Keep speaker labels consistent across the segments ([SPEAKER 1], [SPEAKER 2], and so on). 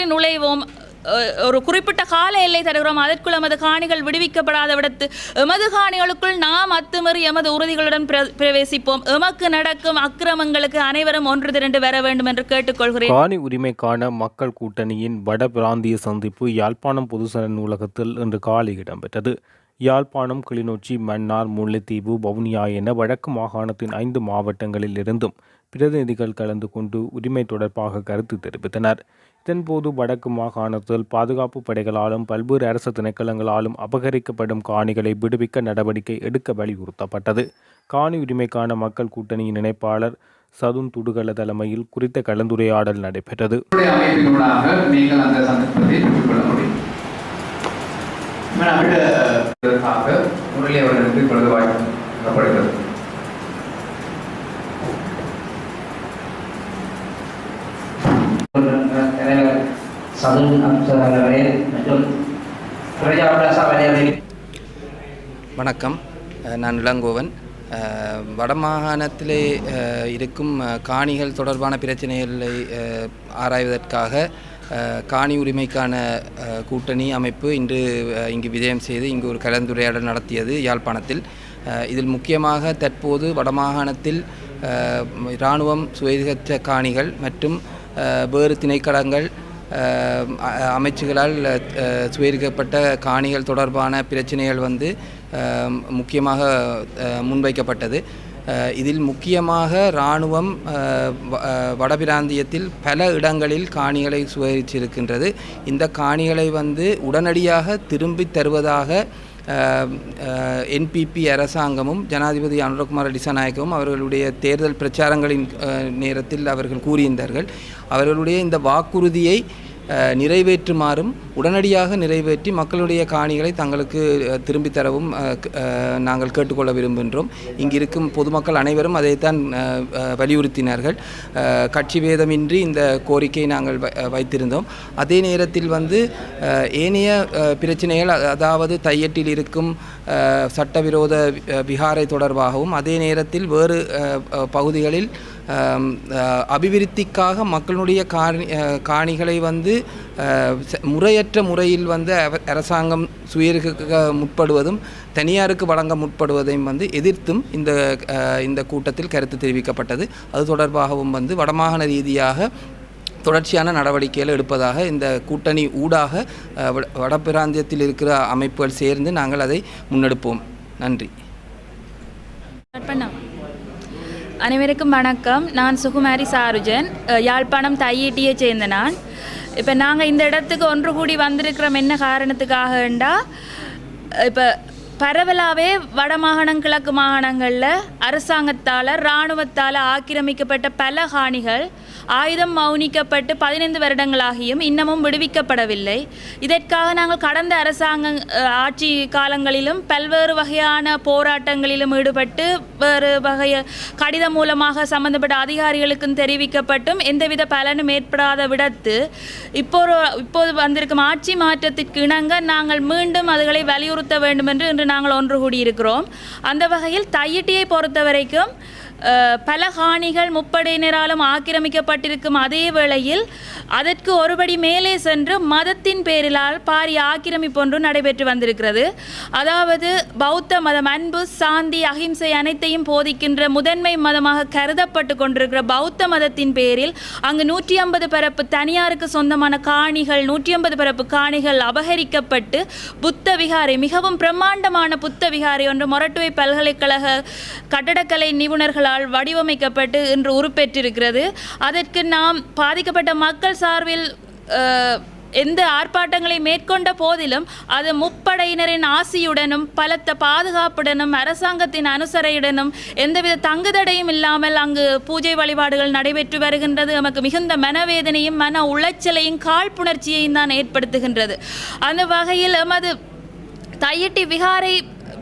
[SPEAKER 1] அத்துமீறி நுழைவோம். ஒரு குறிப்பிட்ட கால எல்லை தருகிறோம். அதற்குள் எமது காணிகள் விடுவிக்கப்படாத விடத்து எமது காணிகளுக்குள் நாம் அத்துமறி எமது உறுதிகளுடன் பிரவேசிப்போம். எமக்கு நடக்கும் அக்கிரமங்களுக்கு அனைவரும் ஒன்று திரண்டு வர வேண்டும் என்று கேட்டுக்கொள்கிறேன்.
[SPEAKER 2] காணி உரிமைக்கான மக்கள் கூட்டணியின் வட பிராந்திய சந்திப்பு யாழ்ப்பாணம் பொதுசன நூலகத்தில் இன்று காலை இடம்பெற்றது. யாழ்ப்பாணம் கிளிநொச்சி மன்னார் முல்லைத்தீவு வவுனியா என வடக்கு மாகாணத்தின் ஐந்து மாவட்டங்களில் இருந்தும் பிரதிநிதிகள் கலந்து கொண்டு உரிமை தொடர்பாக கருத்து தெரிவித்தனர். இதன்போது வடக்கு மாகாணத்தில் பாதுகாப்பு படைகளாலும் பல்வேறு அரசு திணைக்களங்களாலும் அபகரிக்கப்படும் காணிகளை விடுவிக்க நடவடிக்கை எடுக்க வலியுறுத்தப்பட்டது. காணி உரிமைக்கான மக்கள் கூட்டணியின் இணைப்பாளர் சதுன் துடுகல தலைமையில் குறித்த கலந்துரையாடல் நடைபெற்றது.
[SPEAKER 3] முரளி அவர்களுக்கு இப்பொழுது வாய்ப்பு
[SPEAKER 4] சதுன் அப்சர் அவர்களே மற்றும் பிரஜா பிரசா அவர்களே
[SPEAKER 5] வணக்கம். நான் இளங்கோவன். வடமாகாணத்திலே இருக்கும் காணிகள் தொடர்பான பிரச்சனைகளை ஆராய்வதற்காக காணி உரிமைக்கான கூட்டணி அமைப்பு இன்று இங்கு விஜயம் செய்து இங்கு ஒரு கலந்துரையாடல் நடத்தியது யாழ்ப்பாணத்தில். இதில் முக்கியமாக தற்போது வடமாகாணத்தில் இராணுவம் சுயேட்சை காணிகள் மற்றும் வேறு திணைக்களங்கள் அமைச்சுகளால் அஹ், சுவீகரிக்கப்பட்ட காணிகள் தொடர்பான பிரச்சனைகள் வந்து முக்கியமாக முன்வைக்கப்பட்டது. இதில் முக்கியமாக இராணுவம் வ- வடபிராந்தியத்தில் பல இடங்களில் காணிகளை சுவரிச்சிருக்கின்றது இந்த காணிகளை வந்து உடனடியாக திரும்பித் தருவதாக என்பிபி அரசாங்கமும் ஜனாதிபதி அனுரகுமார் டிசநாயக்கவும் அவர்களுடைய தேர்தல் பிரச்சாரங்களின் நேரத்தில் அவர்கள் கூறியிருந்தார்கள். அவர்களுடைய இந்த வாக்குறுதியை நிறைவேற்றுமாறும் உடனடியாக நிறைவேற்றி மக்களுடைய காணிகளை தங்களுக்கு திரும்பி தரவும் நாங்கள் கேட்டுக்கொள்ள விரும்புகின்றோம். இங்கு இருக்கும் பொதுமக்கள் அனைவரும் அதைத்தான் வலியுறுத்தினார்கள். கட்சி பேதமின்றி இந்த கோரிக்கை நாங்கள் வ- வைத்திருந்தோம். அதே நேரத்தில் வந்து ஏனைய பிரச்சனைகள் அதாவது தையட்டில் இருக்கும் சட்டவிரோத விகாரை தொடர்பாகவும் அதே நேரத்தில் வேறு பகுதிகளில் அபிவிருத்திக்காக மக்களுடைய காணி காணிகளை வந்து ச- முறையற்ற முறையில் வந்து அரசாங்கம் சுயருக்கு முற்படுவதும் தனியாருக்கு வழங்க முற்படுவதையும் வந்து எதிர்த்தும் இந்த இந்த கூட்டத்தில் கருத்து தெரிவிக்கப்பட்டது. அது தொடர்பாகவும் வந்து வடமாகாண ரீதியாக தொடர்ச்சியான நடவடிக்கைகள் எடுப்பதாக இந்த கூட்டணி ஊடாக வட- வடபிராந்தியத்தில் இருக்கிற அமைப்புகள் சேர்ந்து நாங்கள் அதை முன்னெடுப்போம். நன்றி.
[SPEAKER 1] பண்ணா அனைவருக்கும் வணக்கம். நான் சுகுமாரி சாருஜன். யாழ்ப்பாணம் தையீட்டியை சேர்ந்த நான். இப்போ நாங்கள் இந்த இடத்துக்கு ஒன்று கூடி வந்திருக்கிறோம். என்ன காரணத்துக்காகண்டா? இப்போ பரவலாகவே வடமாகாணம் கிழக்கு மாகாணங்களில் அரசாங்கத்தால் இராணுவத்தால் ஆக்கிரமிக்கப்பட்ட பல காணிகள் ஆயுதம் மௌனிக்கப்பட்டு பதினைந்து வருடங்களாகியும் இன்னமும் விடுவிக்கப்படவில்லை. இதற்காக நாங்கள் கடந்த அரசாங்க ஆட்சி காலங்களிலும் பல்வேறு வகையான போராட்டங்களிலும் ஈடுபட்டு வேறு வகைய கடிதம் மூலமாக சம்பந்தப்பட்ட அதிகாரிகளுக்கும் தெரிவிக்கப்பட்டும் எந்தவித பலனும் ஏற்படாத விடத்து இப்போ இப்போது வந்திருக்கும் ஆட்சி மாற்றத்திற்கு இணங்க நாங்கள் மீண்டும் அதுகளை வலியுறுத்த வேண்டும் என்று இன்று நாங்கள் ஒன்று கூடியிருக்கிறோம். அந்த வகையில் தையிட்டியை பொறுத்த வரைக்கும் பல காணிகள் முப்படையினராலும் ஆக்கிரமிக்கப்பட்டிருக்கும் அதே வேளையில் அதற்கு ஒருபடி மேலே சென்று மதத்தின் பேரிலால் பாரிய ஆக்கிரமிப்பு ஒன்று நடைபெற்று வந்திருக்கிறது. அதாவது பௌத்த மதம் அன்பு சாந்தி அகிம்சை அனைத்தையும் போதிக்கின்ற முதன்மை மதமாக கருதப்பட்டு கொண்டிருக்கிற பௌத்த மதத்தின் பேரில் அங்கு நூற்றி ஐம்பது பரப்பு தனியாருக்கு சொந்தமான காணிகள் நூற்றி ஐம்பது பரப்பு காணிகள் அபகரிக்கப்பட்டு புத்த விகாரை மிகவும் பிரம்மாண்டமான புத்த விகாரை ஒன்று மொரட்டுவை பல்கலைக்கழக கட்டடக்கலை நிபுணர்கள் நிபுணர்களால் வடிவமைக்கப்பட்டு இன்று உருப்பெற்றிருக்கிறது அதற்கு நாம் பாதிக்கப்பட்ட மக்கள் சார்பில் எந்த ஆர்ப்பாட்டங்களை மேற்கொண்ட போதிலும் அது முப்படையினரின் ஆசியுடனும் பலத்த பாதுகாப்புடனும் அரசாங்கத்தின் அனுசரையுடனும் எந்தவித தங்குதடையும் இல்லாமல் அங்கு பூஜை வழிபாடுகள் நடைபெற்று வருகின்றது. நமக்கு மிகுந்த மனவேதனையும் மன உளைச்சலையும் காழ்ப்புணர்ச்சியையும் தான் ஏற்படுத்துகின்றது. அந்த வகையில் எமது தையிட்டி விகாரை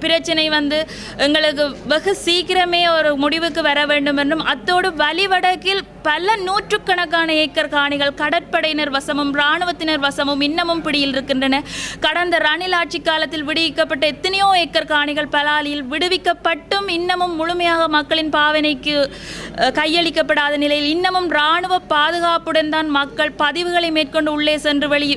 [SPEAKER 1] பிரச்சனை வந்து எங்களுக்கு வெகு சீக்கிரமே ஒரு முடிவுக்கு வர வேண்டும் என்றும் அத்தோடு வலிவடக்கில் பல நூற்றுக்கணக்கான ஏக்கர் காணிகள் கடற்படையினர் வசமும் இராணுவத்தினர் வசமும் இன்னமும் பிடியில் இருக்கின்றன. கடந்த ரணில் ஆட்சி காலத்தில் விடுவிக்கப்பட்ட எத்தனையோ ஏக்கர் காணிகள் பலாலியில் விடுவிக்கப்பட்டும் இன்னமும் முழுமையாக மக்களின் பாவனைக்கு கையளிக்கப்படாத நிலையில் இன்னமும் இராணுவ பாதுகாப்புடன் தான் மக்கள் பதிவுகளை மேற்கொண்டு உள்ளே சென்று வெளி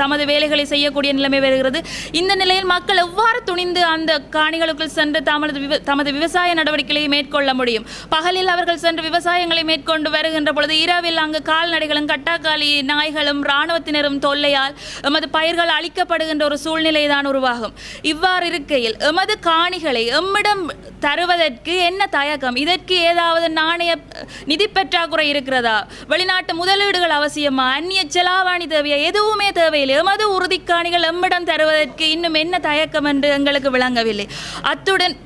[SPEAKER 1] தமது வேலைகளை செய்யக்கூடிய நிலைமை வருகிறது. இந்த நிலையில் மக்கள் எவ்வாறு துணிந்து அந்த காணிகளுக்குள் சென்று தமது விவ தமது விவசாய நடவடிக்கைகளை மேற்கொள்ள முடியும். பகலில் அவர்கள் சென்று விவசாயங்களை மேற்கொண்டு வருகின்ற பொழுது இரவில் அங்கு கால்நடைகளும் கட்டாக்காலி நாய்களும் இராணுவத்தினரும் தொல்லையால் எமது பயிர்கள் அழிக்கப்படுகின்ற ஒரு சூழ்நிலை தான் உருவாகும். இவ்வாறு இருக்கையில் எமது காணிகளை எம்மிடம் தருவதற்கு என்ன தயக்கம்? இதற்கு ஏதாவது நாணய நிதி பற்றாக்குறை இருக்கிறதா? வெளிநாட்டு முதலீடுகள் அவசியமா? அந்நிய செலாவணி தேவையா? எதுவுமே தேவையில்லை. எமது உறுதிக்காணிகள் எம்மிடம் தருவதற்கு இன்னும் என்ன தயக்கம் என்று எங்களுக்கு முடியவில்லை அத்துடன்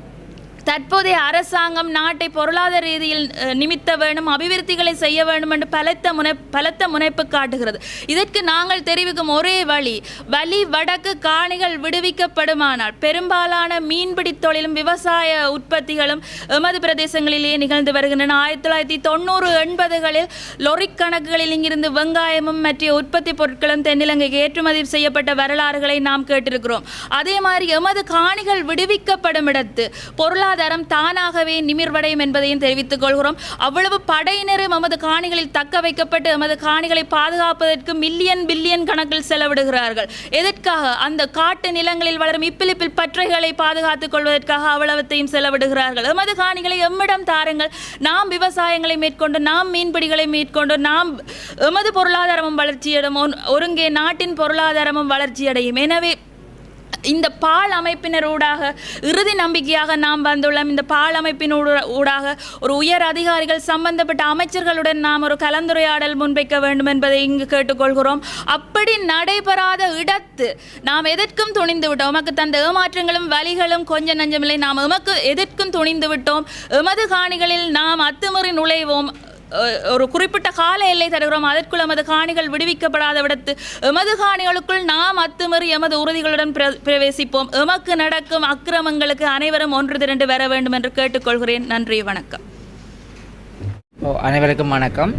[SPEAKER 1] தற்போதைய அரசாங்கம் நாட்டை பொருளாதார ரீதியில் நிமித்த வேண்டும் அபிவிருத்திகளை செய்ய வேண்டும் என்று பலத்த முனை பலத்த முனைப்பு காட்டுகிறது. இதற்கு நாங்கள் தெரிவிக்கும் ஒரே வழி வலி வடக்கு காணிகள் விடுவிக்கப்படுமானால் பெரும்பாலான மீன்பிடி தொழிலும் விவசாய உற்பத்திகளும் எமது பிரதேசங்களிலேயே நிகழ்ந்து வருகின்றன. ஆயிரத்தி தொள்ளாயிரத்தி தொண்ணூறு எண்பதுகளில் லொரிக் கணக்குகளில் இங்கிருந்து வெங்காயமும் மற்ற உற்பத்தி பொருட்களும் தென்னிலங்கைக்கு ஏற்றுமதி செய்யப்பட்ட வரலாறுகளை நாம் கேட்டிருக்கிறோம். அதே மாதிரி எமது காணிகள் விடுவிக்கப்படும் இடத்து பொருளாதார பொருளாதாரம் தானாகவே நிமிர்வடையும் என்பதையும் தெரிவித்துக் கொள்கிறோம். அவ்வளவு படையினரும் எமது காணிகளில் தக்க வைக்கப்பட்டு எமது காணிகளை பாதுகாப்பதற்கு மில்லியன் பில்லியன் கணக்கில் செலவிடுகிறார்கள். எதற்காக? அந்த காட்டு நிலங்களில் வளரும் இப்பிலிப்பில் பற்றைகளை பாதுகாத்துக் கொள்வதற்காக அவ்வளவத்தையும் செலவிடுகிறார்கள். எமது காணிகளை எம்மிடம் தாருங்கள். நாம் விவசாயங்களை மேற்கொண்டு நாம் மீன்பிடிகளை மேற்கொண்டு நாம் எமது பொருளாதாரமும் வளர்ச்சியடையும். ஒருங்கே நாட்டின் பொருளாதாரமும் வளர்ச்சியடையும். எனவே இந்த பால் அமைப்பினர் ஊடாக இறுதி நம்பிக்கையாக நாம் வந்துள்ளோம். இந்த பால் அமைப்பின் ஊடாக ஒரு உயர் அதிகாரிகள் சம்பந்தப்பட்ட அமைச்சர்களுடன் நாம் ஒரு கலந்துரையாடல் முன்வைக்க வேண்டும் என்பதை இங்கு கேட்டுக்கொள்கிறோம். அப்படி நடைபெறாத இடத்து நாம் எதற்கும் துணிந்து விட்டோம். உமக்கு தந்த ஏமாற்றங்களும் வலிகளும் கொஞ்சம் நஞ்சமில்லை. நாம் எமக்கு எதற்கும் துணிந்து விட்டோம். எமது காணிகளில் நாம் அத்துமுறை நுழைவோம். ஒரு குறிப்பிட்ட கால எல்லை தருகிறோம். அதற்குள் எமது காணிகள் விடுவிக்கப்படாத விடத்து எமது காணிகளுக்குள் நாம் அத்துமீறி எமது உறுதிகளுடன் பிர- பிரவேசிப்போம். எமக்கு நடக்கும் அக்கிரமங்களுக்கு அனைவரும் ஒன்று திரண்டு வர வேண்டும் என்று கேட்டுக்கொள்கிறேன். நன்றி வணக்கம்.
[SPEAKER 4] ஓ, அனைவருக்கும் வணக்கம்.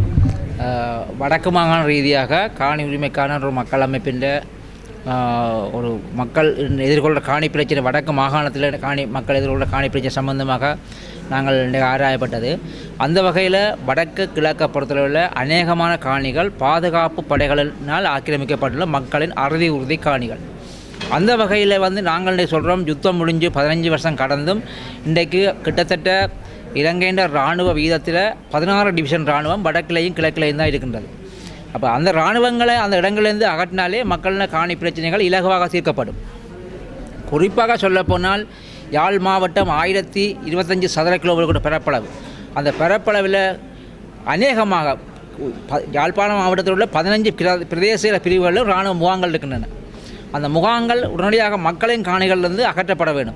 [SPEAKER 4] வடக்கு மாகாண ரீதியாக காணி உரிமைக்கான ஒரு மக்கள் அமைப்பின் ஒரு மக்கள் எதிர்கொள்கிற காணி பிரச்சனை வடக்கு மாகாணத்தில் காணி மக்கள் எதிர்கொள்கிற காணி பிரச்சனை சம்பந்தமாக நாங்கள் ஆராயப்பட்டது. அந்த வகையில் வடக்கு கிழக்கு பொறுத்தளவில் அநேகமான காணிகள் பாதுகாப்பு படைகளினால் ஆக்கிரமிக்கப்பட்டுள்ள மக்களின் அறுதி உறுதி காணிகள். அந்த வகையில் வந்து நாங்கள் சொல்கிறோம் யுத்தம் முடிஞ்சு பதினஞ்சு வருஷம் கடந்தும் இன்றைக்கு கிட்டத்தட்ட இலங்கையின் இராணுவ வீதத்தில் பதினாறு டிவிஷன் இராணுவம் வடக்கிலையும் கிழக்கிலையும் தான் இருக்கின்றது. அப்போ அந்த இராணுவங்களை அந்த இடங்களிலிருந்து அகற்றினாலே மக்களின் காணி பிரச்சனைகள் இலகுவாக தீர்க்கப்படும். குறிப்பாக சொல்லப்போனால் யாழ் மாவட்டம் ஆயிரத்தி இருபத்தஞ்சி சதுர கிலோமீட்டர் கொண்ட பரப்பளவு. அந்த பரப்பளவில் அநேகமாக ப- யாழ்ப்பாணம் மாவட்டத்தில் உள்ள பதினஞ்சு பிரதேச பிரிவுகளில் இராணுவ முகாங்கள் இருக்கின்றன. அந்த முகாங்கள் உடனடியாக மக்களின் காணிகளிலிருந்து அகற்றப்பட வேண்டும்.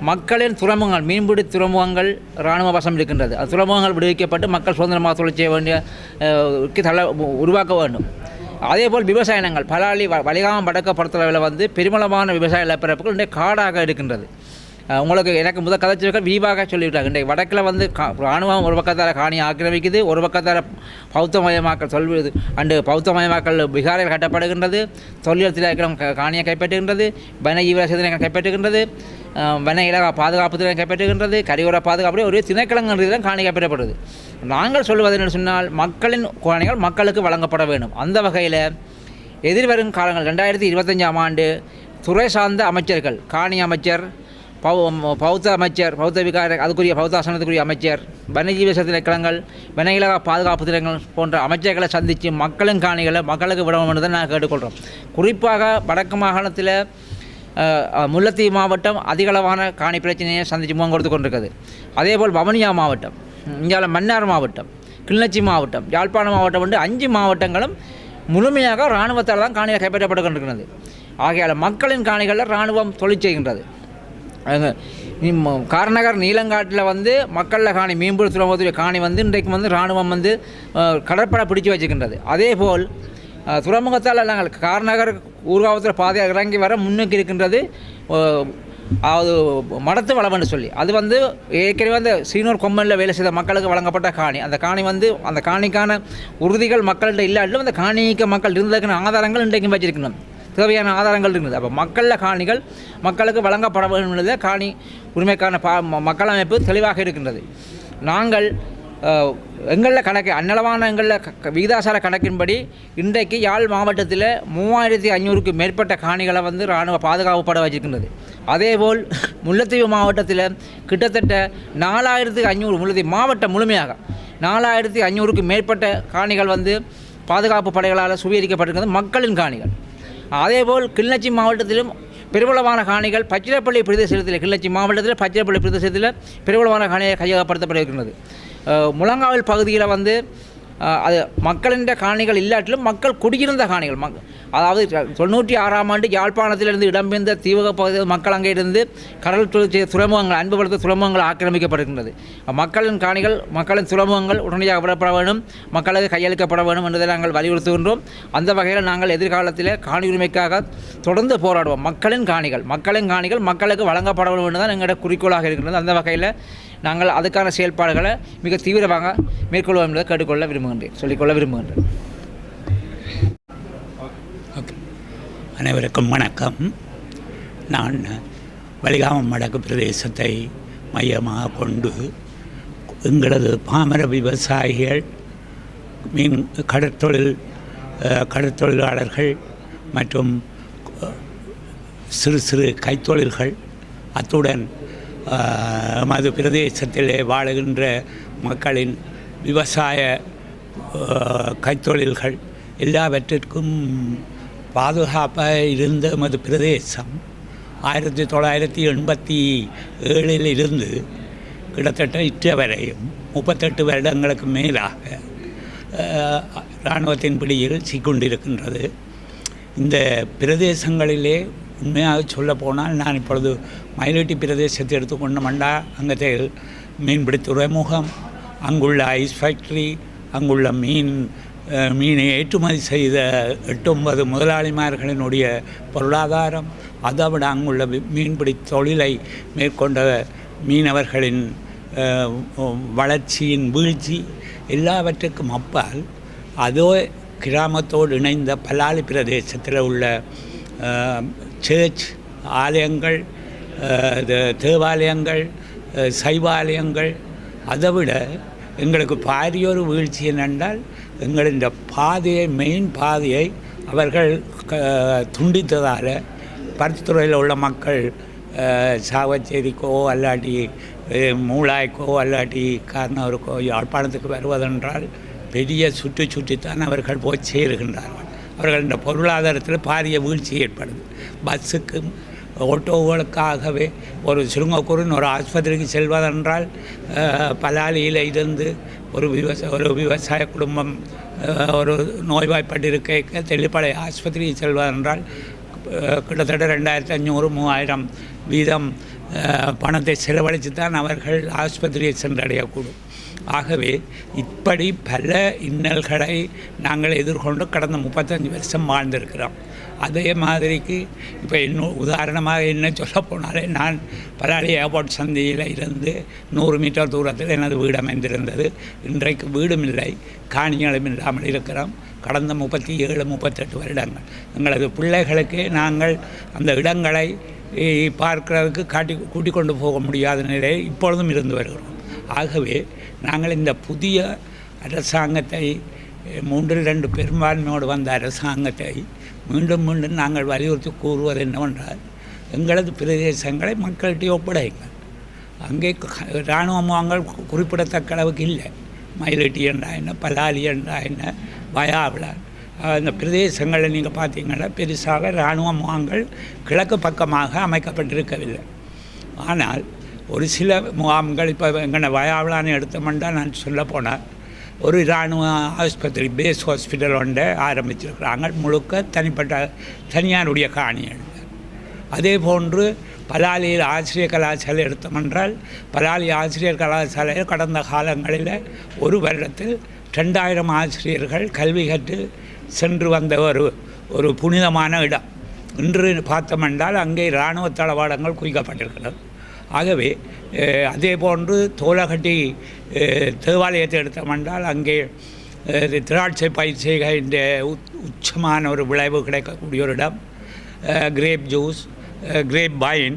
[SPEAKER 4] மக்களின் துறைமுகங்கள் மீன்பிடி துறைமுகங்கள் இராணுவ வசம் இருக்கின்றது. அந்த துறைமுகங்கள் விடுவிக்கப்பட்டு மக்கள் சுதந்திரமாக தொழில் செய்ய வேண்டிய அஹ், தள்ள உருவாக்க வேண்டும். அதேபோல் விவசாய நிலங்கள் பலாளி வ- வலிகாமம் வடக்க படத்தளவில் வந்து பெருமளமான விவசாய நிலப்பரப்புகள் இன்றைய காடாக இருக்கின்றது. உங்களுக்கு எனக்கு முதல் கதைச்சிருக்க விரிவாக சொல்லிவிட்டாங்க இன்றைக்கு வடக்கில் வந்து கா இராணுவம் ஒரு பக்கத்தால் காணி ஆக்கிரமிக்குது ஒரு பக்கத்தால் பௌத்தமயமாக்கல் சொல்வது அண்டு பௌத்தமயமாக்கல் பீகாரில் கட்டப்படுகின்றது தொழிலத்தில் இருக்கிற காணியை கைப்பற்றுகின்றது வன ஈவர சிதனை கைப்பற்றுகின்றது வன இலக பாதுகாப்பு திறன் கைப்பற்றுகின்றது கரியோர பாதுகாப்பு ஒரே திணைக்கிழங்குன்றது காணி கைப்பற்றப்படுது நாங்கள் சொல்வது என்ன சொன்னால் மக்களின் காணிகள் மக்களுக்கு வழங்கப்பட வேண்டும். அந்த வகையில் எதிர்வரும் காலங்கள் ரெண்டாயிரத்தி இருபத்தஞ்சாம் ஆண்டு துறை சார்ந்த அமைச்சர்கள் காணி அமைச்சர் பௌத்த அமைச்சர் பௌத்த விகார அதுக்குரிய பௌத்தாசனத்துக்குரிய அமைச்சர் வனஜீவ திணைக்களங்கள் வன பாதுகாப்பு திட்டங்கள் போன்ற அமைச்சர்களை சந்தித்து மக்களின் காணிகளை மக்களுக்கு விட வேண்டும் என்று நான் கேட்டுக்கொள்கிறோம் குறிப்பாக வடக்கு மாகாணத்தில் முல்லத்தீவு மாவட்டம் அதிகளவான காணி பிரச்சனையை சந்தித்து முகம் கொடுத்து கொண்டிருக்குது அதேபோல் வவனியா மாவட்டம் இந்தியாவில் மன்னார் மாவட்டம் கிளிநொச்சி மாவட்டம் யாழ்ப்பாணம் மாவட்டம் வந்து அஞ்சு மாவட்டங்களும் முழுமையாக இராணுவத்தால் தான் காணிகள் கைப்பற்றப்பட்டு கொண்டிருக்கிறது. ஆகையால் மக்களின் காணிகளில் இராணுவம் தொழில் செய்கின்றது. அங்க காரநகர் நீலங்காட்டில் வந்து மக்களில் காணி மீன்பிடி காணி வந்து இன்றைக்கு வந்து இராணுவம் வந்து கடற்படை பிடிச்சு வச்சுக்கின்றது அதேபோல் துறைமுகத்தால் நாங்கள் காரநகர் ஊர்காவத்தில் பாதையாக இறங்கி வர முன்னுக்கு இருக்கின்றது அது மடத்து வளம்னு சொல்லி. அது வந்து ஏற்கனவே அந்த சீனூர் கொம்மனில் வேலை செய்த மக்களுக்கு வழங்கப்பட்ட காணி. அந்த காணி வந்து அந்த காணிக்கான உறுதிகள் மக்கள்கிட்ட இல்லாட்டிலும் அந்த காணிக்கு மக்கள் இருந்ததுக்கான ஆதாரங்கள் இன்றைக்கும் வச்சிருக்கணும் தேவையான ஆதாரங்கள் இருந்தது. அப்போ மக்களில் காணிகள் மக்களுக்கு வழங்கப்பட வேண்டும் என்பதில் காணி உரிமைக்கான பா ம- மக்கள் அமைப்பு தெளிவாக இருக்கின்றது. நாங்கள் எங்களில் கணக்கு அன்னளவான எங்களில் க- விகிதாசார கணக்கின்படி இன்றைக்கு யாழ் மாவட்டத்தில் மூவாயிரத்தி ஐநூறுக்கு மேற்பட்ட காணிகளை வந்து இராணுவ பாதுகாப்புப்பட வச்சிருக்கின்றது. அதேபோல் முல்லைத்தீவு மாவட்டத்தில் கிட்டத்தட்ட நாலாயிரத்து ஐநூறு முல்லைத்தீவு மாவட்டம் முழுமையாக நாலாயிரத்தி ஐநூறுக்கு மேற்பட்ட காணிகள் வந்து பாதுகாப்பு படைகளால் சுவீகரிக்கப்பட்டிருக்கிறது மக்களின் காணிகள். அதேபோல் கிளிநொச்சி மாவட்டத்திலும் பெருவளவான காணிகள் பச்சிரப்பள்ளி பிரதேசத்தில் கிளிநொச்சி மாவட்டத்தில் பச்சிரப்பள்ளி பிரதேசத்தில் பெருவளவான காணிகள் கையகப்படுத்தப்படுகின்றது முழங்காவில் பகுதியில் வந்து அது மக்களின் காணிகள் இல்லாட்டிலும் மக்கள் குடியிருந்த காணிகள். மக் அதாவது தொண்ணூற்றி ஆறாம் ஆண்டு யாழ்ப்பாணத்திலிருந்து இடம்பெயர்ந்த தீவக பகுதி மக்கள் அங்கே இருந்து கடல் தொழில் துறைமுகங்கள் அன்புபடுத்த துறைமுகங்கள் ஆக்கிரமிக்கப்படுகின்றது. மக்களின் காணிகள் மக்களின் துறைமுகங்கள் உடனடியாக விடப்பட வேண்டும் மக்களுக்கு கையளிக்கப்பட வேண்டும் என்பதை நாங்கள் வலியுறுத்துகின்றோம். அந்த வகையில் நாங்கள் எதிர்காலத்தில் காணி உரிமைக்காக தொடர்ந்து போராடுவோம். மக்களின் காணிகள் மக்களின் காணிகள் மக்களுக்கு வழங்கப்பட வேண்டும் தான் எங்கள்கிட்ட குறிக்கோளாக இருக்கின்றது. அந்த வகையில் நாங்கள் அதுக்கான செயல்பாடுகளை மிக தீவிரமாக மேற்கொள்வோம் என்பதை கேட்டுக்கொள்ள விரும்புகின்றேன் சொல்லிக்கொள்ள விரும்புகின்றேன்.
[SPEAKER 6] அனைவருக்கும் வணக்கம். நான் வலிகாமம் வடக்கு பிரதேசத்தை மையமாக கொண்டு எங்களது பாமர விவசாயிகள் மீன் கடற்தொழில் கடற்தொழிலாளர்கள் மற்றும் சிறு சிறு கைத்தொழில்கள் அத்துடன் மது எமது பிரதேசத்திலே வாழுகின்ற மக்களின் விவசாய கைத்தொழில்கள் எல்லாவற்றிற்கும் பாதுகாப்பாக இருந்த எமது பிரதேசம் ஆயிரத்தி தொள்ளாயிரத்தி எண்பத்தி ஏழில் இருந்து கிட்டத்தட்ட இற்ற வரையும் முப்பத்தெட்டு வருடங்களுக்கு மேலாக இராணுவத்தின் பிடியில் சிக்கொண்டிருக்கின்றது இந்த பிரதேசங்களிலே உண்மையாக சொல்ல போனால் நான் இப்பொழுது மயிலட்டி பிரதேசத்தை எடுத்துக்கொண்ட மண்டா அங்கே மீன்பிடி துறைமுகம் அங்குள்ள ஐஸ் ஃபேக்ட்ரி அங்குள்ள மீன் மீனை ஏற்றுமதி செய்த எட்டு ஒன்பது முதலாளிமார்களினுடைய பொருளாதாரம் அதை விட அங்குள்ள மீன்பிடி தொழிலை மேற்கொண்ட மீனவர்களின் வளர்ச்சியின் வீழ்ச்சி எல்லாவற்றுக்கும் அப்பால் அதோ கிராமத்தோடு இணைந்த பலாலி பிரதேசத்தில் உள்ள சேர்ச் சர்ச் ஆலயங்கள் இது தேவாலயங்கள் சைவாலயங்கள் அதை விட எங்களுக்கு பாரியொரு வீழ்ச்சி என்னென்றால் எங்கள் இந்த பாதையை மெயின் பாதையை அவர்கள் துண்டித்ததால் பருத்தித்துறையில் உள்ள மக்கள் சாவச்சேரிக்கோ அல்லாட்டி மூளாய்க்கோ அல்லாட்டி கார்னவருக்கோ யாழ்ப்பாணத்துக்கு வருவதென்றால் பெரிய சுற்றி சுற்றித்தான் அவர்கள் போய் சேருகின்றார்கள். அவர்கள் இந்த பொருளாதாரத்தில் பாரிய வீழ்ச்சி ஏற்படுது. பஸ்ஸுக்கும் ஓட்டோகளுக்காகவே ஒரு சுருங்கக்கூறின் ஒரு ஆஸ்பத்திரிக்கு செல்வதென்றால் பலாலியில் இருந்து ஒரு விவசாய ஒரு விவசாய குடும்பம் ஒரு நோய்வாய்ப்பட்டிருக்க தெளிப்படை ஆஸ்பத்திரிக்கு செல்வதென்றால் கிட்டத்தட்ட ரெண்டாயிரத்தி அஞ்சூறு மூவாயிரம் வீதம் பணத்தை செலவழித்து தான் அவர்கள் ஆஸ்பத்திரியை சென்றடையக்கூடும். ஆகவே இப்படி பல இன்னல்களை நாங்கள் எதிர்கொண்டு கடந்த முப்பத்தஞ்சு வருஷம் வாழ்ந்திருக்கிறோம். அதே மாதிரிக்கு இப்போ இன்னும் உதாரணமாக என்ன சொல்ல போனாலே நான் பலாலி ஏர்போர்ட் சந்தியில் இருந்து நூறு மீட்டர் தூரத்தில் எனது வீடு அமைந்திருந்தது. இன்றைக்கு வீடும் இல்லை காணிகளும் இல்லாமல் இருக்கிறோம். கடந்த முப்பத்தி ஏழு முப்பத்தெட்டு வருடங்கள். எங்களது பிள்ளைகளுக்கு நாங்கள் அந்த இடங்களை பார்க்கிறதுக்கு காட்டி கூட்டிக் கொண்டு போக முடியாத நிலை இப்பொழுதும் இருந்து வருகிறோம். ஆகவே நாங்கள் இந்த புதிய அரசாங்கத்தை மூன்றில் ரெண்டு பெரும்பான்மையோடு வந்த அரசாங்கத்தை மீண்டும் மீண்டும் நாங்கள் வலியுறுத்தி கூறுவது என்னவென்றால் எங்களது பிரதேசங்களை மக்கள்கிட்ட ஒப்படையுங்கள். அங்கே க- குறிப்பிடத்தக்க அளவுக்கு இல்லை. மயிலட்டி என்றா என்ன பலாலி என்றா என்ன வயாவிளான் அந்த பிரதேசங்களில் நீங்கள் பார்த்தீங்கன்னா பெருசாக இராணுவ முகாம்கள் கிழக்கு பக்கமாக அமைக்கப்பட்டிருக்கவில்லை. ஆனால் ஒரு சில முகாம்கள் இப்போ எங்களை வயாவிலான்னு எடுத்தோம்னா நான் சொல்ல போனேன் ஒரு இராணுவ ஆஸ்பத்திரி பேஸ் ஹாஸ்பிட்டல் ஒன்றை ஆரம்பிச்சிருக்கிறாங்க. முழுக்க தனிப்பட்ட தனியாருடைய காணிகள். அதே போன்று பலாலியில் ஆசிரியர் கலாசாலை எடுத்தோமென்றால் பலாலி ஆசிரியர் கலாசாலையில் கடந்த காலங்களில் ஒரு வருடத்தில் ரெண்டாயிரம் ஆசிரியர்கள் கல்வி கற்று சென்று வந்த ஒரு ஒரு புனிதமான இடம். இன்று பார்த்தோமென்றால் அங்கே இராணுவ தளவாடங்கள் குவிக்கப்பட்டிருக்கிறது. ஆகவே அதே போன்று தோலகட்டி தேவாலயத்தை எடுத்தோமென்றால் அங்கே திராட்சை பயிர் செய்கின்ற உச்சமான ஒரு விளைவு கிடைக்கக்கூடிய ஒரு இடம். Grape juice grape pine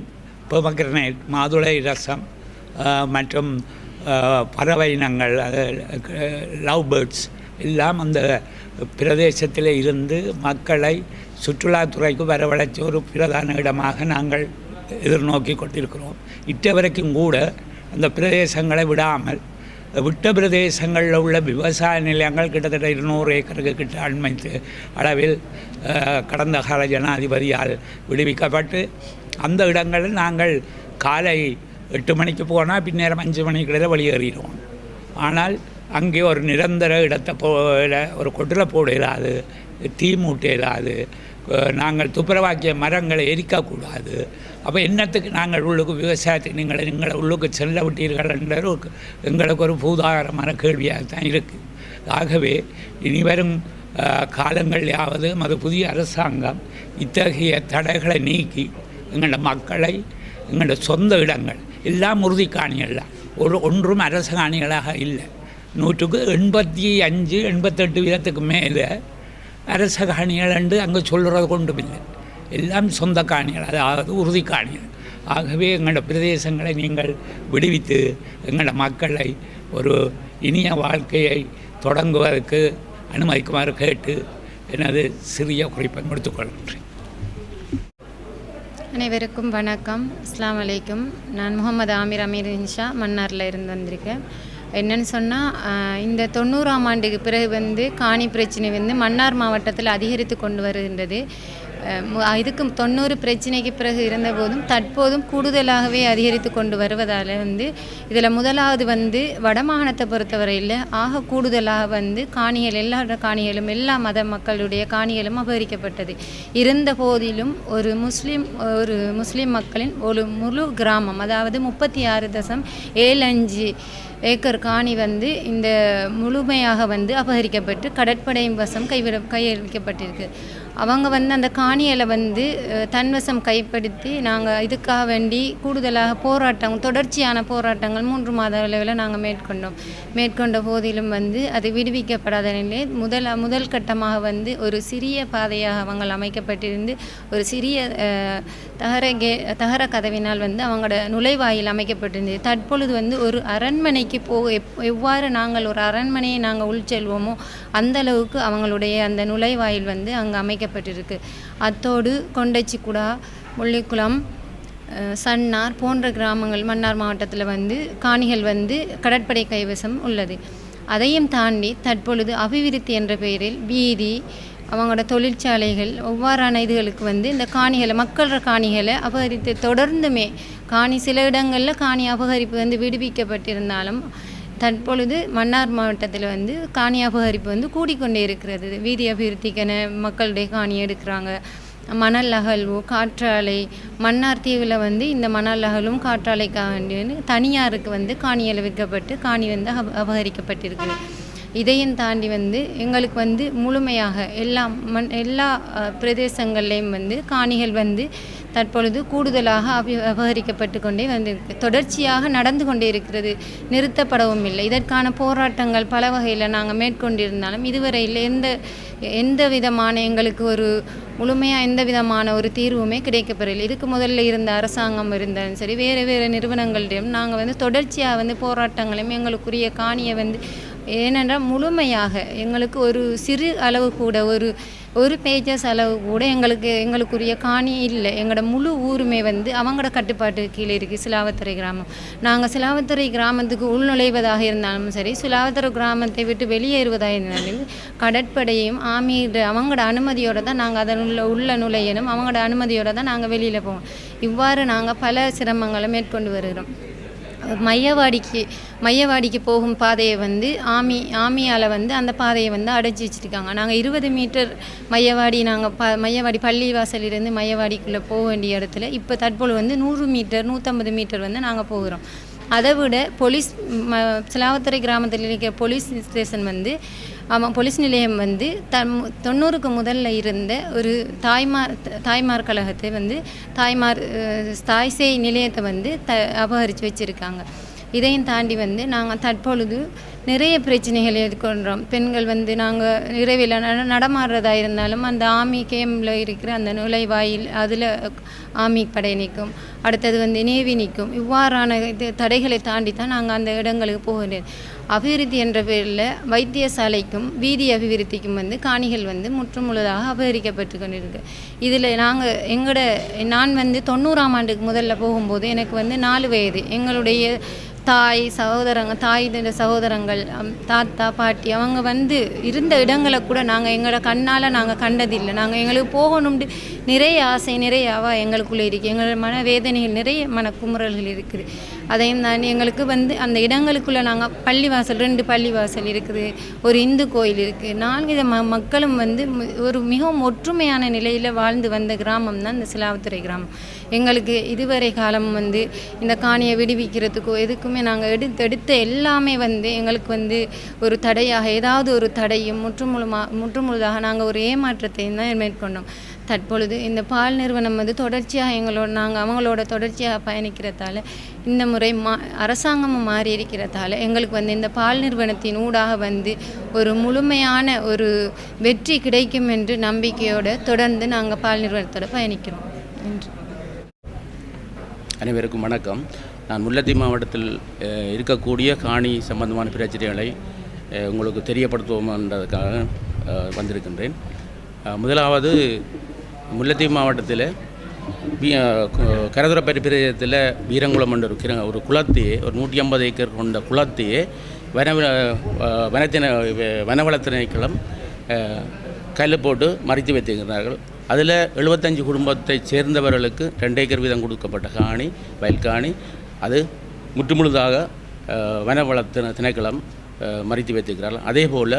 [SPEAKER 6] pomegranate மாதுளை ரசம் மற்றும் பறவை இனங்கள் லவ் பேர்ட்ஸ் எல்லாம் அந்த பிரதேசத்தில் இருந்து மக்களை சுற்றுலாத்துறைக்கு வரவழைச்ச ஒரு பிரதான இடமாக நாங்கள் எதிர்நோக்கி கொண்டிருக்கிறோம் இட்ட வரைக்கும் கூட அந்த பிரதேசங்களை விடாமல் விட்ட பிரதேசங்களில் உள்ள விவசாய நிலையங்கள் கிட்டத்தட்ட இருநூறு ஏக்கருக்கு கிட்ட அண்மைத்து அளவில் கடந்த கால ஜனாதிபதியால் விடுவிக்கப்பட்டு அந்த இடங்களில் நாங்கள் காலை எட்டு மணிக்கு போனால் பின்னேரம் அஞ்சு மணிக்குள்ள வெளியேறிடுவோம். ஆனால் அங்கே ஒரு நிரந்தர இடத்தை போல ஒரு கொட்டில் போட இயலாது தீ மூட்ட இயலாது நாங்கள் துப்புரவாக்கிய மரங்களை எரிக்கக்கூடாது. அப்போ என்னத்துக்கு நாங்கள் உள்ளுக்கு விவசாயத்துக்கு நீங்கள் எங்களை உள்ளுக்கு செல்ல விட்டீர்கள் என்ற ஒரு எங்களுக்கு ஒரு பூதாகரமான கேள்வியாகத்தான் இருக்குது ஆகவே இனி வரும் காலங்கள் யாவது மது புதிய அரசாங்கம் இத்தகைய தடைகளை நீக்கி எங்களோட மக்களை எங்களோட சொந்த இடங்கள் எல்லாம் உறுதி காணிகள் ஒரு ஒன்றும் அரச காணிகளாக இல்லை. நூற்றுக்கு எண்பத்தி அஞ்சு எண்பத்தெட்டு வீதத்துக்கு மேலே அரச காணிகள் என்று அங்கே சொல்கிறது கொண்டும் இல்லை எல்லாம் சொந்த காணிகள் அதாவது உறுதி காணிகள். ஆகவே எங்களோட பிரதேசங்களை நீங்கள் விடுவித்து எங்களோட மக்களை ஒரு இனிய வாழ்க்கையை தொடங்குவதற்கு அனுமதிக்குமாறு கேட்டு எனது சிறிய குறிப்பை முடித்துக்கொள்கின்றேன்
[SPEAKER 7] அனைவருக்கும் வணக்கம். அஸ்லாம் அலைக்கும். நான் முகமது ஆமீர் அமீர் இன்ஷா மன்னாரில் இருந்து வந்திருக்கேன். என்னன்னு சொன்னால் இந்த தொண்ணூறாம் ஆண்டுக்கு பிறகு வந்து காணி பிரச்சனை வந்து மன்னார் மாவட்டத்தில் அதிகரித்து கொண்டு வருகின்றது. இதுக்கு தொண்ணூறு பிரச்சனைக்கு பிறகு இருந்தபோதும் தற்போதும் கூடுதலாகவே அதிகரித்து கொண்டு வருவதால் வந்து இதில் முதலாவது வந்து வடமாகாணத்தை பொறுத்தவரையில் ஆக கூடுதலாக வந்து காணிகள் எல்லா காணிகளும் எல்லா மத மக்களுடைய காணிகளும் அபகரிக்கப்பட்டது. இருந்த போதிலும் ஒரு முஸ்லீம் ஒரு முஸ்லீம் மக்களின் ஒரு முழு கிராமம் அதாவது முப்பத்தி ஆறு தசம் ஏழு அஞ்சு ஏக்கர் காணி வந்து இந்த முழுமையாக வந்து அபகரிக்கப்பட்டு கடற்படையின் வசம் கைவிட கையளிக்கப்பட்டிருக்கு. அவங்க வந்து அந்த காணியில் வந்து தன்வசம் கைப்படுத்தி நாங்கள் இதுக்காக வேண்டி கூடுதலாக போராட்டம் தொடர்ச்சியான போராட்டங்கள் மூன்று மாத அளவில் நாங்கள் மேற்கொண்டோம். மேற்கொண்ட போதிலும் வந்து அது விடுவிக்கப்படாத நிலையில் முதல் முதல் கட்டமாக வந்து ஒரு சிறிய பாதையாக அவங்க அமைக்கப்பட்டிருந்து ஒரு சிறிய தகர கே தகர கதவினால் வந்து அவங்களோட நுழைவாயில் அமைக்கப்பட்டிருந்தது. தற்பொழுது வந்து ஒரு அரண்மனைக்கு போ எப்- எவ்வாறு நாங்கள் ஒரு அரண்மனையை நாங்கள் உள்செல்வோமோ அந்த அளவுக்கு அவங்களுடைய அந்த நுழைவாயில் வந்து அங்கே அமைக்கப்பட்டிருக்கு அத்தோடு கொண்டச்சிக்குடா முள்ளிக்குளம் சன்னார் போன்ற கிராமங்கள் மன்னார் மாவட்டத்தில் வந்து காணிகள் வந்து கடற்படை கைவசம் உள்ளது. அதையும் தாண்டி தற்பொழுது அபிவிருத்தி என்ற பெயரில் வீதி அவங்களோட தொழிற்சாலைகள் ஒவ்வாறான இதுகளுக்கு வந்து இந்த காணிகளை மக்களோட காணிகளை அபகரித்து தொடர்ந்துமே காணி சில இடங்களில் காணி அபகரிப்பு வந்து விடுவிக்கப்பட்டிருந்தாலும் தற்பொழுது மன்னார் மாவட்டத்தில் வந்து காணி அபகரிப்பு வந்து கூடிக்கொண்டே இருக்கிறது. வீதி அபிவிருத்திக்கென மக்களுடைய காணி எடுக்கிறாங்க. மணல் அகழ்வு காற்றாலை மன்னார் தீவில் வந்து இந்த மணல் அகலும் காற்றாலைக்காக வேண்டி வந்து தனியாருக்கு வந்து காணி விற்கப்பட்டு காணி வந்து அப அபகரிக்கப்பட்டிருக்கு. இதையும் தாண்டி வந்து எங்களுக்கு வந்து முழுமையாக எல்லா மண் எல்லா பிரதேசங்கள்லேயும் வந்து காணிகள் வந்து தற்பொழுது கூடுதலாக அபி அபகரிக்கப்பட்டு கொண்டே வந்திருக்கு. தொடர்ச்சியாக நடந்து கொண்டே இருக்கிறது. நிறுத்தப்படவும் இல்லை. இதற்கான போராட்டங்கள் பல வகையில் நாங்கள் மேற்கொண்டிருந்தாலும் இதுவரையில் எந்த எந்த விதமான எங்களுக்கு ஒரு முழுமையாக எந்த விதமான ஒரு தீர்வுமே கிடைக்கப்பெறவில்லை. இதுக்கு முதல்ல இருந்த அரசாங்கம் இருந்தாலும் சரி வேறு வேறு நிறுவனங்களிடம் நாங்கள் வந்து தொடர்ச்சியாக வந்து போராட்டங்களையும் எங்களுக்குரிய காணியை வந்து ஏனென்றால் முழுமையாக எங்களுக்கு ஒரு சிறு அளவு கூட ஒரு ஒரு பேஜஸ் அளவு கூட எங்களுக்கு எங்களுக்குரிய காணி இல்லை. எங்களோட முழு ஊருமே வந்து அவங்களோட கட்டுப்பாட்டு கீழே இருக்குது சிலாவத்துறை கிராமம். நாங்கள் சிலாவத்துறை கிராமத்துக்கு உள்நுழைவதாக இருந்தாலும் சரி சிலாவத்துறை கிராமத்தை விட்டு வெளியேறுவதாக இருந்தாலும் கடற்படையும் ஆமீர் அவங்களோட அனுமதியோடு தான் நாங்கள் அதன் உள்ள உள்ள நுழையணும். அவங்களோட அனுமதியோடு தான் நாங்கள் வெளியில் போவோம். இவ்வாறு நாங்கள் பல சிரமங்களை மேற்கொண்டு வருகிறோம். மையவாடிக்கு மையவாடிக்கு போகும் பாதையை வந்து ஆமி ஆமியால் வந்து அந்த பாதையை வந்து அடைச்சி வச்சுருக்காங்க. நாங்கள் இருபது மீட்டர் மையவாடி நாங்கள் ப மையவாடி பள்ளிவாசலிருந்து மையவாடிக்குள்ளே போக வேண்டிய இடத்துல இப்போ தற்போது வந்து நூறு மீட்டர் நூற்றம்பது மீட்டர் வந்து நாங்கள் போகிறோம். அதை விட போலீஸ் சிலாவத்துறை கிராமத்தில் இருக்கிற போலீஸ் ஸ்டேஷன் வந்து ஆமாம் போலீஸ் நிலையம் வந்து தன் தொண்ணூறுக்கு முதல்ல இருந்த ஒரு தாய்மார் தாய்மார் கழகத்தை வந்து தாய்மார் தாய் சேய் நிலையத்தை வந்து த அபகரித்து வச்சுருக்காங்க. இதையும் தாண்டி வந்து நாங்கள் தற்பொழுது நிறைய பிரச்சனைகள் எதிர்கொள்கிறோம் பெண்கள் வந்து நாங்கள் இரவில் நட நடமாடுறதா இருந்தாலும் அந்த ஆமி கேமில் இருக்கிற அந்த நுழைவாயில் அதில் ஆமி படை நிற்கும். அடுத்தது வந்து நேவி நிற்கும். இவ்வாறான இது தடைகளை தாண்டி தான் நாங்கள் அந்த இடங்களுக்கு போகிறோம் அபிவிருத்தி என்ற பேரில் வைத்தியசாலைக்கும் வீதி அபிவிருத்திக்கும் வந்து காணிகள் வந்து முற்றுமுழுதாக அபகரிக்கப்பட்டு கொண்டிருக்கு. இதில் நாங்கள் எங்களோட நான் வந்து தொண்ணூறாம் ஆண்டுக்கு முதல்ல போகும்போது எனக்கு வந்து நாலு வயது. எங்களுடைய தாய் சகோதரங்க தாய் சகோதரங்கள் அம், தாத்தா பாட்டி அவங்க வந்து இருந்த இடங்களை கூட நாங்கள் எங்களோட கண்ணால் நாங்கள் கண்டதில்லை. நாங்கள் எங்களுக்கு போகணும்னு நிறைய ஆசை நிறைய அவா எங்களுக்குள்ளே இருக்குது எங்களோட மன வேதனைகள் நிறைய மனக்குமுறல்கள் இருக்குது. அதையும் தாண்டி எங்களுக்கு வந்து அந்த இடங்களுக்குள்ளே நாங்கள் பள்ளிவாசல் ரெண்டு பள்ளிவாசல் இருக்குது ஒரு இந்து கோயில் இருக்குது நான்கு ம மக்களும் வந்து ஒரு மிகவும் ஒற்றுமையான நிலையில் வாழ்ந்து வந்த கிராமம் தான் இந்த சிலாவத்துறை கிராமம். எங்களுக்கு இதுவரை காலம் வந்து இந்த காணியை விடுவிக்கிறதுக்கோ எதுக்குமே நாங்கள் எடுத்து எடுத்த எல்லாமே வந்து எங்களுக்கு வந்து ஒரு தடையாக ஏதாவது ஒரு தடையும் முற்றுமுழுமா முற்றுமுழுதாக நாங்கள் ஒரு ஏமாற்றத்தையும் தான் மேற்கொண்டோம். தற்பொழுது இந்த பால் நிறுவனம் வந்து தொடர்ச்சியாக எங்களோட நாங்கள் அவங்களோட தொடர்ச்சியாக பயணிக்கிறதால இந்த முறை மா அரசாங்கமும் மாறி இருக்கிறதால எங்களுக்கு வந்து இந்த பால் நிறுவனத்தின் ஊடாக வந்து ஒரு முழுமையான ஒரு வெற்றி கிடைக்கும் என்று நம்பிக்கையோடு தொடர்ந்து நாங்கள் பால் நிறுவனத்தோட பயணிக்கிறோம். நன்றி.
[SPEAKER 8] அனைவருக்கும் வணக்கம். நான் முல்லத்தி மாவட்டத்தில் இருக்கக்கூடிய காணி சம்பந்தமான பிரச்சனைகளை உங்களுக்கு தெரியப்படுத்துவோம் என்றதுக்காக வந்திருக்கின்றேன். முதலாவது முல்லத்தி மாவட்டத்தில் வீ பிரதேசத்தில் வீரங்குளம் என்ற ஒரு கிர- ஒரு குளத்தையே ஒரு நூற்றி ஐம்பது ஏக்கர் கொண்ட குளத்தையே வன வனத்தின வனவளத்திணைக்களம் கல் போட்டு மறைத்து வைத்திருக்கிறார்கள். அதில் எழுபத்தஞ்சு குடும்பத்தைச் சேர்ந்தவர்களுக்கு ரெண்டு ஏக்கர் வீதம் கொடுக்கப்பட்ட காணி வயல் காணி. அது முற்றுமுழுதாக வனவளத்தின வனவள திணைக்களம் மறித்து வைத்திருக்கிறார்கள். அதே போல்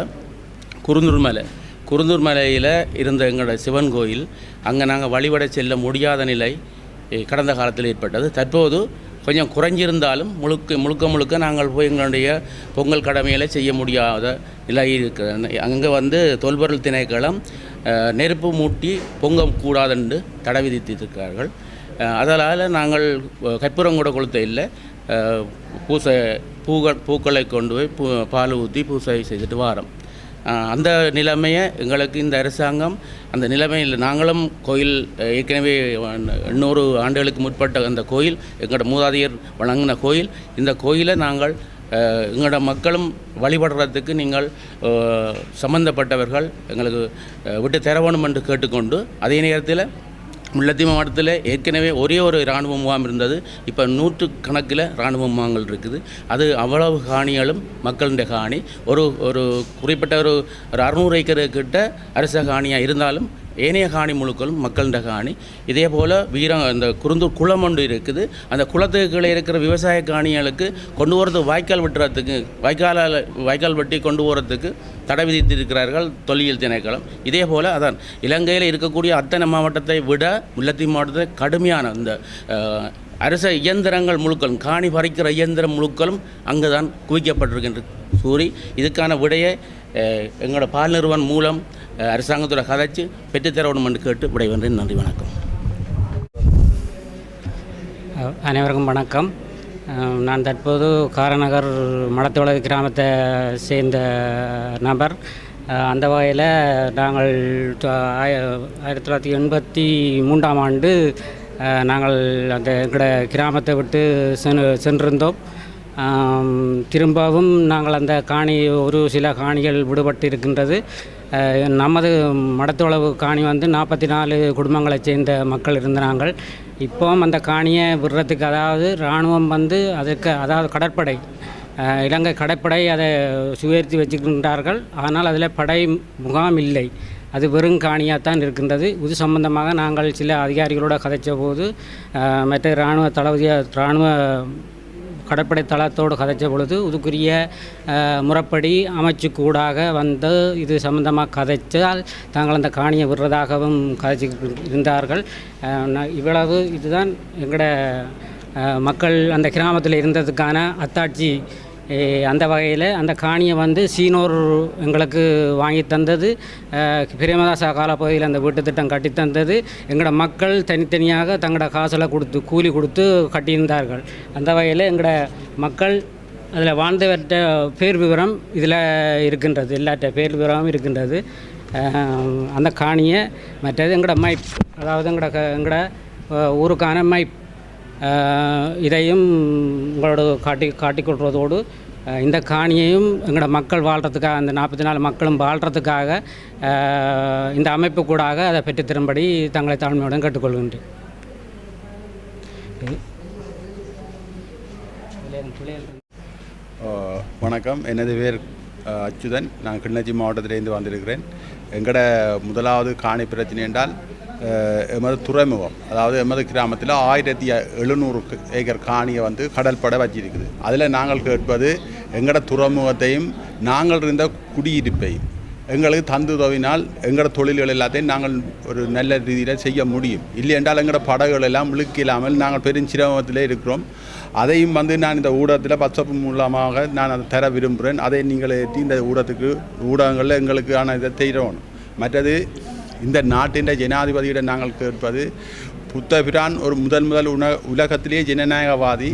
[SPEAKER 8] குருந்தூர் மலை. குருந்தூர் மலையில் இருந்த எங்களோட சிவன் கோயில் அங்கே நாங்கள் வழிபட செல்ல முடியாத நிலை கடந்த காலத்தில் ஏற்பட்டது. தற்போது கொஞ்சம் குறைஞ்சிருந்தாலும் முழுக்க முழுக்க முழுக்க நாங்கள் போய் எங்களுடைய பொங்கல் கடமையில் செய்ய முடியாத நிலை இருக்கிறது அங்கே வந்து தொல்பொருள் திணைக்களம் நெருப்பு மூட்டி பொங்க கூடாதென்று தடை விதித்திருக்கிறார்கள். அதனால் நாங்கள் அஹ், கற்பூரம் கொளுத்த இல்லை. பூசை பூக்கள் பூக்களை கொண்டு போய் பூ பால் ஊற்றி பூசை செய்துட்டு வாரோம். அந்த நிலைமையை எங்களுக்கு இந்த அரசாங்கம் அந்த நிலைமையில் நாங்களும் கோயில் ஏற்கனவே எண்ணூறு ஆண்டுகளுக்கு முற்பட்ட அந்த கோயில் எங்களோட மூதாதையர் வழங்கின கோயில் இந்த கோயிலை நாங்கள் எங்களோட மக்களும் வழிபடுறதுக்கு நீங்கள் சம்பந்தப்பட்டவர்கள் எங்களுக்கு விட்டு தர வேணும் என்று கேட்டுக்கொண்டு அதே நேரத்தில் முல்லைத்தீவு மாவட்டத்தில் ஏற்கனவே ஒரே ஒரு இராணுவ முகாம் இருந்தது. இப்போ நூற்று கணக்கில் இராணுவ முகாம்கள் இருக்குது. அது அவ்வளவு காணிகளும் மக்களுடைய காணி. ஒரு ஒரு குறிப்பிட்ட ஒரு ஒரு அறுநூறு ஏக்கர் கிட்ட அரச காணியாக இருந்தாலும் ஏனைய காணி முழுக்களும் மக்களுடைய காணி. இதே போல் வீரம் இந்த குருந்தூர் குளம் ஒன்று இருக்குது. அந்த குளத்துக்கு கீழே இருக்கிற விவசாய காணிகளுக்கு கொண்டு போகிறது வாய்க்கால் வெட்டுறதுக்கு வாய்க்காலால் வாய்க்கால் வெட்டி கொண்டு போகிறதுக்கு தடை விதித்திருக்கிறார்கள் தொல்லியல் திணைக்களம். இதே போல் அதான் இலங்கையில் இருக்கக்கூடிய அத்தனை மாவட்டத்தை விட முல்லைத்தீவு மாவட்டத்தில் கடுமையான இந்த அரச இயந்திரங்கள் முழுக்களும் காணி பறிக்கிற இயந்திரம் முழுக்களும் அங்கு தான் குவிக்கப்பட்டிருக்கின்ற கூறி இதுக்கான விடையை எங்களோட பால் நிறுவனம் மூலம் அரசாங்கத்தோட கதைச்சு பெற்றுத்தரணும் என்று கேட்டு விடைவென்றேன் நன்றி வணக்கம்.
[SPEAKER 9] அனைவருக்கும் வணக்கம். நான் தற்போது காரநகர் மடத்தோள கிராமத்தை சேர்ந்த நபர். அந்த வகையில் நாங்கள் ஆயிரத்தி தொள்ளாயிரத்தி எண்பத்தி மூன்றாம் ஆண்டு நாங்கள் அந்த எங்களோட கிராமத்தை விட்டு சென்று சென்றிருந்தோம். திரும்பவும் நாங்கள் அந்த காணி ஒரு சில காணிகள் விடுபட்டு இருக்கின்றது நமது மடத்தோளவு காணி வந்து நாற்பத்தி நாலு குடும்பங்களைச் சேர்ந்த மக்கள் இருந்தாங்கள் இப்போவும் அந்த காணியை விடுறதுக்கு அதாவது இராணுவம் வந்து அதற்கு அதாவது கடற்படை இலங்கை கடற்படை அதை சுயர்த்தி வச்சுக்கின்றார்கள். ஆனால் அதில் படை முகாம் இல்லை. அது வெறும் காணியாக தான் இருக்கின்றது. இது சம்பந்தமாக நாங்கள் சில அதிகாரிகளோடு கதைச்ச போது மற்ற இராணுவ தளபதியாக இராணுவ கடற்படை தளத்தோடு கதைச்ச பொழுது இதுக்குரிய முறப்படி முறைப்படி அமைச்சுக்கூடாக வந்து இது சம்பந்தமாக கதைச்சால் தாங்கள் அந்த காணியை விடுறதாகவும் கதைச்சு இருந்தார்கள் நான் இவ்வளவு இதுதான் எங்களோட மக்கள் அந்த கிராமத்தில் இருந்ததுக்கான அத்தாட்சி அந்த வகையில் அந்த காணியை வந்து சீனோர் எங்களுக்கு வாங்கி தந்தது. பிரேமதாசா காலப்பகுதியில் அந்த வீட்டு திட்டம் கட்டி தந்தது. எங்களோட மக்கள் தனித்தனியாக தங்களோட காசில் கொடுத்து கூலி கொடுத்து கட்டியிருந்தார்கள். அந்த வகையில் எங்களோட மக்கள் அதில் வாழ்ந்தவர்கிட்ட பேர் விவரம் இதில் இருக்கின்றது. எல்லாட்ட பேர் விவரமும் இருக்கின்றது. அந்த காணியை மற்றது எங்களோட மைப் அதாவது எங்களோட க- எங்களோட ஊருக்கான மைப் இதையும் உங்களோட காட்டி காட்டிக்கொள்வதோடு அஹ், இந்த காணியையும் எங்களோட மக்கள் வாழ்கிறதுக்காக அந்த நாற்பத்தி நாலு மக்களும் வாழ்கிறதுக்காக இந்த அமைப்பு கூடாக அதை பெற்றுத்தரும்படி தங்களை தாழ்மையுடன் கேட்டுக்கொள்கின்றேன்.
[SPEAKER 10] வணக்கம். எனது பேர் அச்சுதன். நான் கிண்ணச்சி மாவட்டத்திலேருந்து வந்திருக்கிறேன். எங்கட முதலாவது காணி பிரச்சனை என்றால் எமது துறைமுகம் அதாவது எமது கிராமத்தில் ஆயிரத்தி எழுநூறு ஏக்கர் காணியை வந்து கடல்பட வச்சிருக்குது. அதில் நாங்கள் கேட்பது எங்களோட துறைமுகத்தையும் நாங்கள் இருந்த குடியிருப்பையும் எங்களுக்கு தந்து உதவினால் எங்களோட தொழில்கள் எல்லாத்தையும் நாங்கள் ஒரு நல்ல ரீதியில் செய்ய முடியும். இல்லை என்றால் எங்களோட படகுகள் எல்லாம் இல்லாமல் நாங்கள் பெருஞ்சிரமத்தில் இருக்கிறோம். அதையும் வந்து நான் இந்த ஊடகத்தில் பச்சப்பு மூலமாக நான் அதை தர விரும்புகிறேன். அதை நீங்கள் ஏற்றி இந்த ஊடகத்துக்கு ஊடகங்களில் எங்களுக்கான இதை செய்யணும். மற்றது இந்த நாட்டின் ஜனாதிபதியிடம் நாங்கள் கேட்பது புத்தபிரான் ஒரு முதல் முதல் உண உலகத்திலே ஜனநாயகவாதி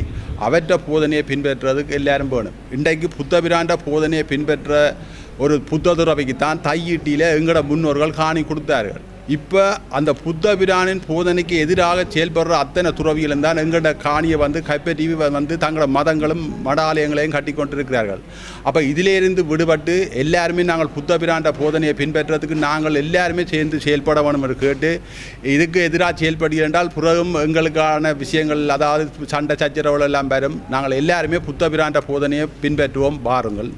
[SPEAKER 10] அவற்ற போதனையை பின்பற்றுறதுக்கு எல்லாரும் வேணும். இன்றைக்கு புத்தபிராண்ட போதனையை பின்பற்ற ஒரு புத்த துறவிக்கு தான் தையீட்டியில் எங்களோட முன்னோர்கள் காணி கொடுத்தார்கள். இப்போ அந்த புத்த பிரானின் போதனைக்கு எதிராக செயல்படுற அத்தனை துறவிகளும் தான் எங்களோட காணியை வந்து கைப்பற்றி வந்து தங்களோட மதங்களும் மட ஆலயங்களையும் கட்டி கொண்டிருக்கிறார்கள். அப்போ இதிலிருந்து விடுபட்டு எல்லாருமே நாங்கள் புத்த பிராண்ட போதனையை பின்பற்றுறதுக்கு நாங்கள் எல்லாருமே சேர்ந்து செயல்பட வேணும் என்று கேட்டு இதுக்கு எதிராக செயல்படுகிறோம் என்றால் பிறகும் எங்களுக்கான விஷயங்கள் அதாவது சண்டை சச்சரவுகள் எல்லாம் வரும். நாங்கள் எல்லாருமே புத்த பிராண்ட போதனையை பின்பற்றுவோம். பாருங்கள்